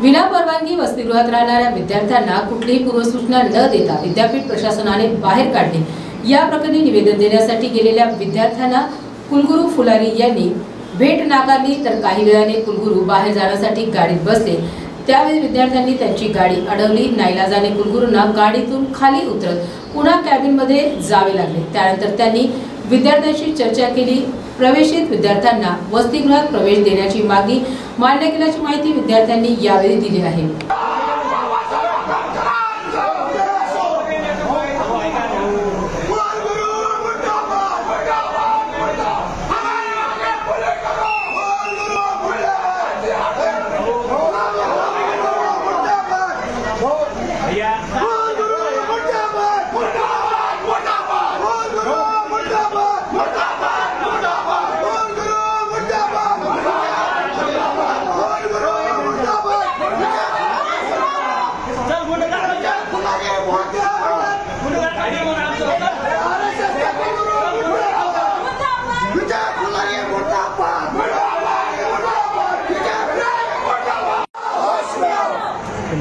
विना परवानगी वसतिगृहात राहणाऱ्या विद्यार्थ्यांना कुठलीही पूर्वसूचना न देता विद्यापीठ प्रशासनाने बाहेर काढले या प्रकरणी निवेदन देण्यासाठी गेलेल्या विद्यार्थ्यांना कुलगुरू फुलारी यांनी भेट नाकारली तर काही वेळाने कुलगुरू बाहेर जाण्यासाठी गाडीत बसले. त्यावेळी विद्यार्थ्यांनी त्यांची गाडी अडवली. नाईलाजाने कुलगुरूंना गाडीतून खाली उतरत पुन्हा कॅबिनमध्ये जावे लागले. त्यानंतर त्यांनी विद्यार्थ्यांशी चर्चा केली. प्रवेशित विद्यार्थ्यांना वसतिगृहात प्रवेश देण्याची मागणी मान्य केल्याची माहिती विद्यार्थ्यांनी यावेळी दिली आहे.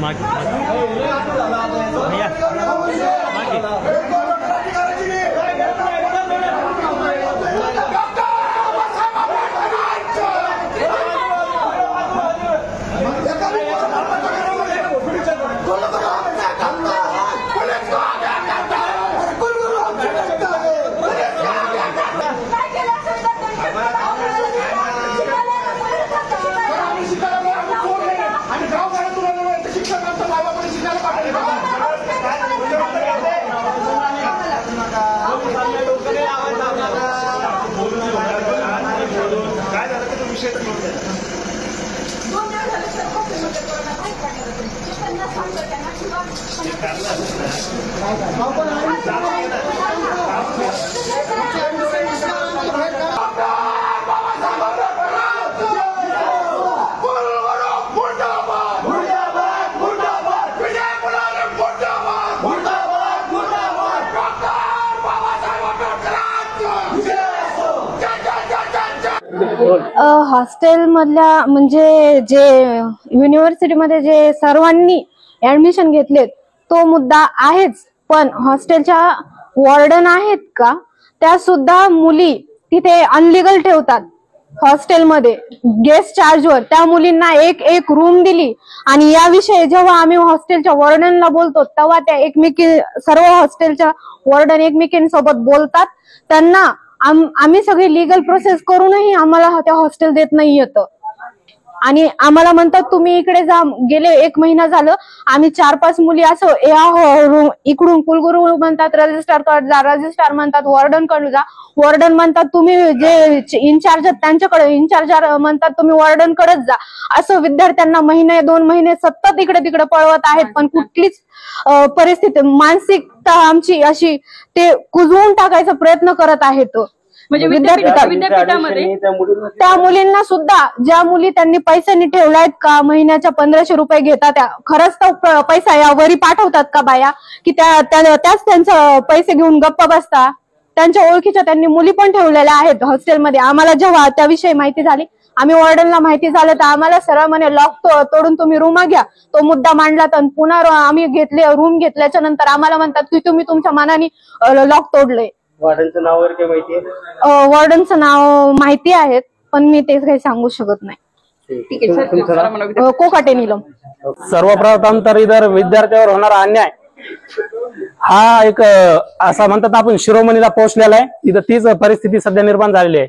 मागे भैया मागे काय झालं तर विषय हॉस्टेल हॉस्टेलमधल्या म्हणजे जे युनिव्हर्सिटीमध्ये जे सर्वांनी ऍडमिशन घेतलेत तो मुद्दा आहेच. पण हॉस्टेलच्या वॉर्डन आहेत का? त्या सुद्धा मुली तिथे अनलिगल ठेवतात हॉस्टेलमध्ये. गेस्ट चार्जवर. त्या मुलींना एक एक रूम दिली आणि याविषयी जेव्हा आम्ही हॉस्टेलच्या वॉर्डनला बोलतो तेव्हा त्या एकमेकी सर्व हॉस्टेलच्या वॉर्डन एकमेकींसोबत बोलतात. त्यांना आम्ही सगळी लिगल प्रोसेस करूनही आम्हाला त्या हॉस्टेल देत नाही येतं. आणि आम्हाला म्हणतात तुम्ही इकडे जा गेले एक महिना झालं आम्ही चार पाच मुली असं या हो- रूम इकडून कुलगुरू म्हणतात रजिस्टरकडे जा रजिस्टर म्हणतात वॉर्डनकडे जा. वॉर्डन म्हणतात तुम्ही जे इन्चार्ज आहेत त्यांच्याकडे इन्चार्ज म्हणतात तुम्ही वॉर्डन कडेच जा. असं विद्यार्थ्यांना महिने दोन महिने सतत इकडे तिकडे पळवत आहेत. पण कुठलीच परिस्थिती मानसिकता आमची अशी ते कुजवून टाकायचा प्रयत्न करत आहेत. म्हणजे विद्यापीठामध्ये त्या मुलींना सुद्धा ज्या मुली त्यांनी पैशांनी ठेवल्यात का महिन्याच्या पंधराशे रुपये घेतात त्या खरंच तो पैसा या वरी पाठवतात का बाया? की त्या त्या- त्याच त्यांचं पैसे घेऊन गप्प बसता. त्यांच्या ओळखीच्या त्यांनी मुली पण ठेवलेल्या आहेत हॉस्टेलमध्ये. आम्हाला जेव्हा त्याविषयी माहिती झाली आम्ही वॉर्डनला माहिती झालं तर आम्हाला सरळ म्हणे लॉक तोडून तुम्ही रूम घ्या. तो मुद्दा मांडला तर पुन्हा आम्ही घेतले रूम घेतल्याच्या नंतर आम्हाला म्हणतात की तुम्ही तुमच्या मनाने लॉक तोडलंय. वार्डनचं नाव वगैरे काही माहिती आहे? वॉर्डनचं नाव माहिती आहेत पण मी ते काही सांगू शकत नाही. ठीक आहे. सर. तुमचं नाव? अ, कोकाटे नीलम. सर्वप्रथम तर इतर विद्यार्थ्यावर होणारा अन्याय. हा एक अ, असा म्हणतात आपण शिरोमणीला पोहोचलेला आहे. इथं तीच परिस्थिती सध्या निर्माण झालेली आहे.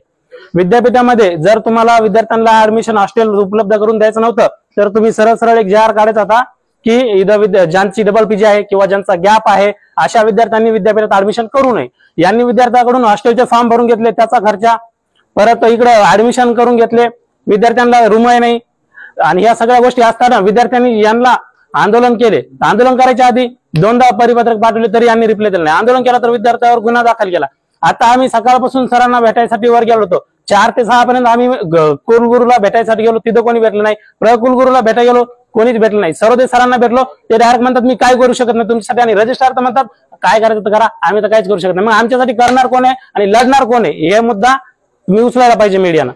विद्यापीठामध्ये जर तुम्हाला विद्यार्थ्यांना ऍडमिशन हॉस्टेल उपलब्ध करून द्यायचं नव्हतं तर तुम्ही सरळ सरळ एक जाहीर काढायचा होता की इथं विद्या ज्यांची डबल पीजी आहे किंवा ज्यांचा गॅप आहे अशा विद्यार्थ्यांनी विद्यापीठात ऍडमिशन करू नये. यांनी विद्यार्थ्याकडून हॉस्टेलचे फॉर्म भरून घेतले त्याचा खर्चा परत इकडे ऍडमिशन करून घेतले विद्यार्थ्यांना रूमही नाही. आणि या सगळ्या गोष्टी असताना विद्यार्थ्यांनी यांना आंदोलन केले. आंदोलन करायच्या आधी दोनदा परिपत्रक पाठवले तरी यांनी रिप्लाय दिला नाही. आंदोलन केला तर विद्यार्थ्यावर गुन्हा दाखल केला. आता आम्ही सकाळपासून सरांना भेटायसाठी वर गेलो होतो. चार ते सहा पर्यंत आम्ही कुलगुरुला कुलगुरूला भेटायसाठी गेलो. तिथं कोणी भेटलं नाही. प्रकुलगुरूला भेटायला गेलो. कोणीच भेटलं नाही. सर्वोदय सरांना भेटलो. ते डायरेक्ट म्हणतात मी काय करू शकत नाही तुमच्यासाठी. आणि रजिस्ट्रार तर म्हणतात काय करायचं तर करा. आम्ही तर काहीच करू शकत नाही. मग आमच्यासाठी करणार कोण आहे आणि लढणार कोण आहे? हे मुद्दा तुम्ही उचलायला पाहिजे मीडियानं